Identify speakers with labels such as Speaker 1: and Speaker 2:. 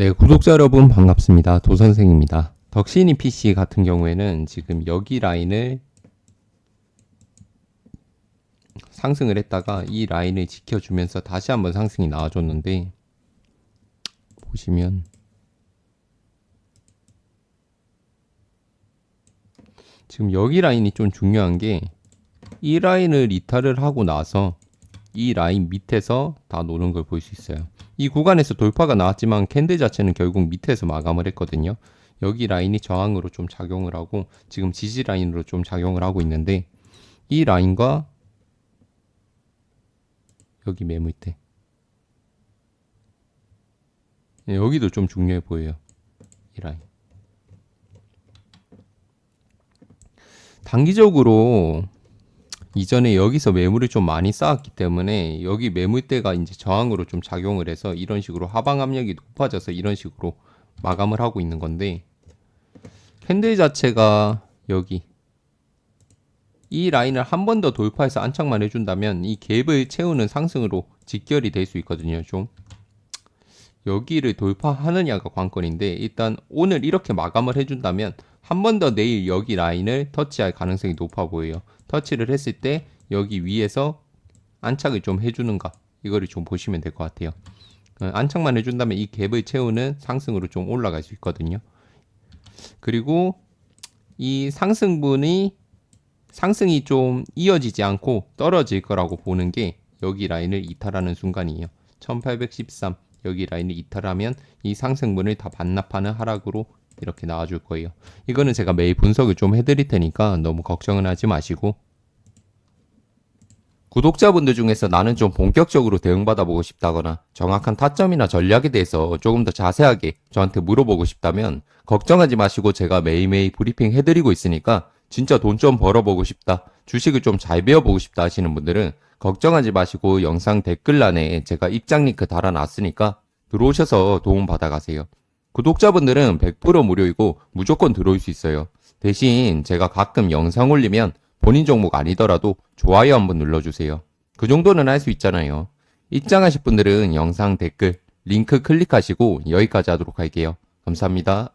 Speaker 1: 네, 구독자 여러분 반갑습니다. 도선생입니다. 덕신이 PC 같은 경우에는 지금 여기 라인을 상승을 했다가 이 라인을 지켜주면서 다시 한번 상승이 나와줬는데 보시면 지금 여기 라인이 좀 중요한 게 이 라인을 이탈을 하고 나서 이 라인 밑에서 다 노는 걸 볼 수 있어요. 이 구간에서 돌파가 나왔지만 캔들 자체는 결국 밑에서 마감을 했거든요. 여기 라인이 저항으로 좀 작용을 하고 지금 지지 라인으로 좀 작용을 하고 있는데 이 라인과 여기 매물대 네, 여기도 좀 중요해 보여요. 이 라인. 단기적으로 이전에 여기서 매물을 좀 많이 쌓았기 때문에 여기 매물대가 이제 저항으로 좀 작용을 해서 이런 식으로 하방 압력이 높아져서 이런 식으로 마감을 하고 있는 건데 캔들 자체가 여기 이 라인을 한 번 더 돌파해서 안착만 해준다면 이 갭을 채우는 상승으로 직결이 될 수 있거든요 좀. 여기를 돌파하느냐가 관건인데 일단 오늘 이렇게 마감을 해준다면 한 번 더 내일 여기 라인을 터치할 가능성이 높아 보여요. 터치를 했을 때 여기 위에서 안착을 좀 해주는가 이거를 좀 보시면 될 것 같아요. 어, 안착만 해준다면 이 갭을 채우는 상승으로 좀 올라갈 수 있거든요. 그리고 이 상승분이 상승이 좀 이어지지 않고 떨어질 거라고 보는 게 여기 라인을 이탈하는 순간이에요. 1813 여기 라인을 이탈하면 이 상승분을 다 반납하는 하락으로 이렇게 나와줄 거예요. 이거는 제가 매일 분석을 좀 해드릴 테니까 너무 걱정은 하지 마시고 구독자분들 중에서 나는 좀 본격적으로 대응받아보고 싶다거나 정확한 타점이나 전략에 대해서 조금 더 자세하게 저한테 물어보고 싶다면 걱정하지 마시고 제가 매일매일 브리핑 해드리고 있으니까 진짜 돈 좀 벌어보고 싶다, 주식을 좀 잘 배워보고 싶다 하시는 분들은 걱정하지 마시고 영상 댓글란에 제가 입장 링크 달아놨으니까 들어오셔서 도움 받아가세요. 구독자분들은 100% 무료이고 무조건 들어올 수 있어요. 대신 제가 가끔 영상 올리면 본인 종목 아니더라도 좋아요 한번 눌러주세요. 그 정도는 할 수 있잖아요. 입장하실 분들은 영상 댓글, 링크 클릭하시고 여기까지 하도록 할게요. 감사합니다.